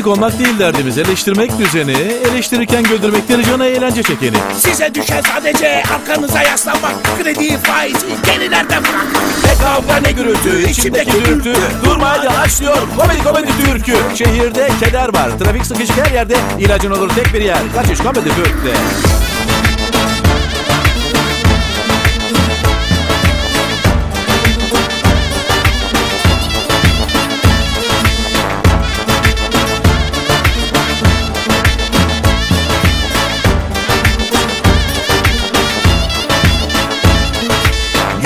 Komik olmak değil derdimiz. Eleştirmek düzeni, eleştirirken güldürmektir cana eğlence çekeni. Size düşen sadece arkanıza yaslanmak Kredi faizi gerilerden bırakmak Ne kavga ne gürültü, içimdeki dürtü. Durma hadi başlıyor, komedi komedi türkü. Şehirde keder var, trafik sıkışık her yerde. İlacın olur tek bir yer, kaçış komedi türkte.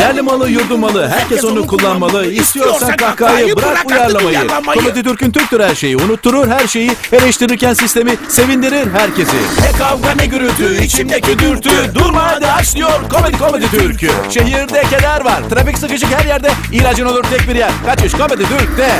Yerli malı, yurdum malı, herkes onu kullanmalı. İstiyorsan kahkahayı bırak uyarlamayı. Komedi Türk'ün Türktür her şeyi, unutturur her şeyi. Eleştirirken sistemi sevindirir herkesi. Ne kavga ne gürültü, içimdeki dürtü. Durma hadi başlıyor, komedi komedi türkü. Şehirde keder var, trafik sıkışık her yerde. İlacın olur tek bir yer, kaçış komedi Türk'te.